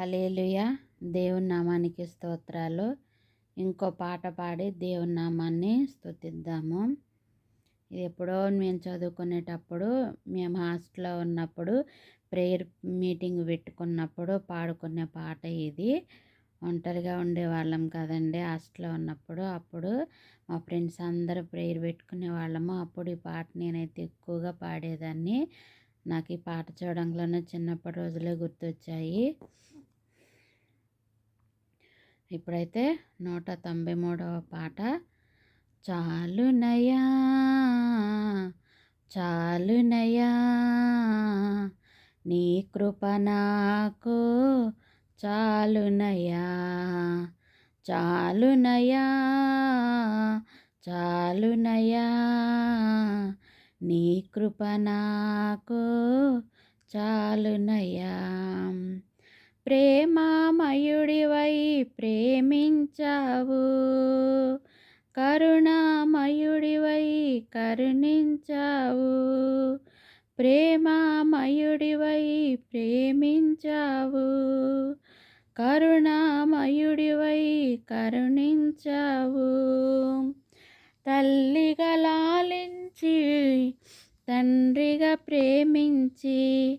Hallelujah దేవుని నామానికి స్తోత్రాలు. ఇంకో పాట పాడి దేవుని నామాన్ని స్తుతిద్దాము. ఇది ఎప్పుడో మేము చదువుకునేటప్పుడు మేము హాస్టల్లో ఉన్నప్పుడు ప్రేయర్ మీటింగ్ పెట్టుకున్నప్పుడు పాడుకునే పాట ఇది. ఒంటరిగా ఉండేవాళ్ళం కదండి హాస్టల్లో ఉన్నప్పుడు. అప్పుడు మా ఫ్రెండ్స్ అందరూ ప్రేయర్ పెట్టుకునే వాళ్ళము. అప్పుడు ఈ పాట నేనైతే ఎక్కువగా పాడేదాన్ని. నాకు ఈ పాట చూడంలోనే చిన్నప్పటి రోజులే గుర్తొచ్చాయి. ఇప్పుడైతే నూట తొంభై మూడవ పాట చాలునయా చాలునయా నీ కృప నాకు చాలునయా చాలునయా చాలునయా నీ కృప నాకు చాలునయా ప్రేమామయుడివై ప్రేమించావు. కరుణామయుడివై కరుణించావు. ప్రేమామయుడివై ప్రేమించావు. కరుణామయుడివై కరుణించావు. తల్లిగా లాలించి తండ్రిగా ప్రేమించి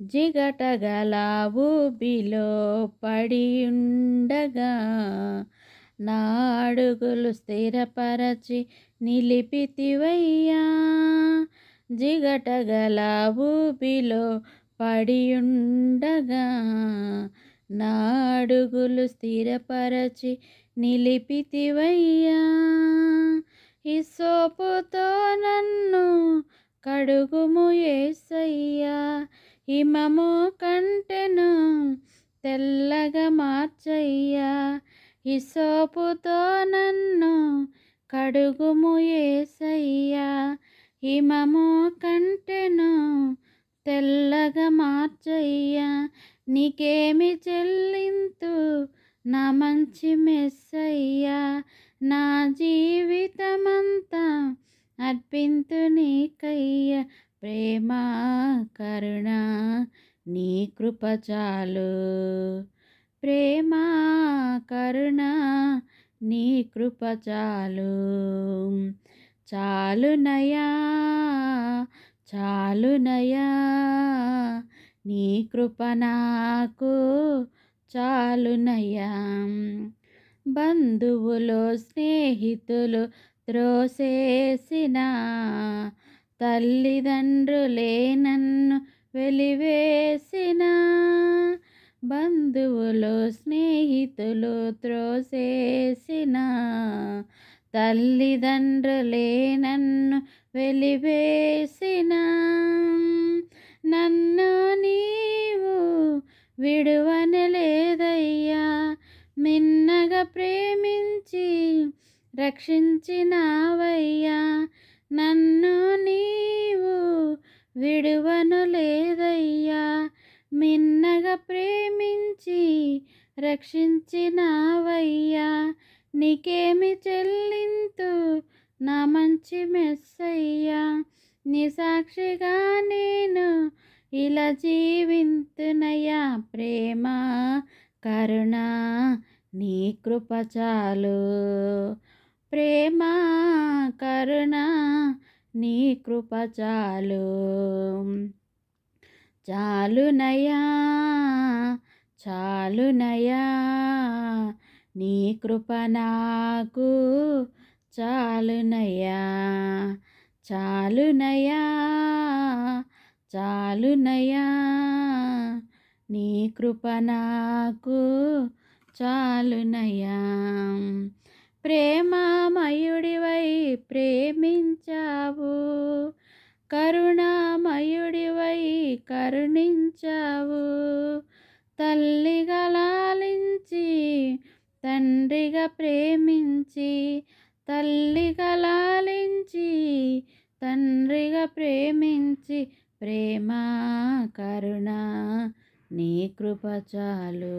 జిగటగల ఊబిలో పడియుండగా నా అడుగులు స్థిరపరచి నిలిపితివయ్యా. జిగటగల ఊబిలో పడియుండగా నా అడుగులు స్థిరపరచి నిలిపితివయ్యా. ఇసోపుతో నన్ను కడుగుము ఏసయ్యా. హిమము కంటెను తెల్లగా మార్చయ్యా. హిసోపుతో నన్ను కడుగుము ఏసయ్యా. హిమము కంటెను తెల్లగా మార్చయ్యా. నీకేమి చెల్లింతు నా మంచి మెస్సయ్యా. నా జీవితమంతా అర్పింతు నీకయ్యా. ప్రేమ కరుణ నీ కృప చాలు. ప్రేమ కరుణ నీ కృప చాలు. చాలునయా చాలునయా నీ కృప నాకు చాలునయా బంధువులు స్నేహితులు త్రోసేసిన తల్లిదండ్రులే నన్ను వెలివేసిన బంధువులు స్నేహితులు త్రోసేసిన తల్లిదండ్రులే నన్ను వెలివేసిన నన్ను నీవు విడువనలేదయ్యా. మిన్నగా ప్రేమించి రక్షించినావయ్యా. నన్ను నీవు విడువను లేదయ్యా. మిన్నగా ప్రేమించి రక్షించినావయ్యా. నీకేమి చెల్లింతు నా మంచి మెస్సయ్యా. నీ సాక్షిగా నేను ఇలా జీవింతునయ్యా. ప్రేమ కరుణ నీ కృప చాలు. ప్రేమ కరుణ నీ కృప చాలు. చాలునయా చాలునయా నీ కృప నాకు చాలునయా చాలునయా చాలునయా నీ కృప నాకు చాలునయా ప్రేమామయుడివై ప్రేమించావు. కరుణామయుడివై కరుణించావు. తల్లి గలాలించి తండ్రిగా ప్రేమించి తల్లి గలాలించి తండ్రిగా ప్రేమించి ప్రేమ కరుణ నీ కృప చాలు.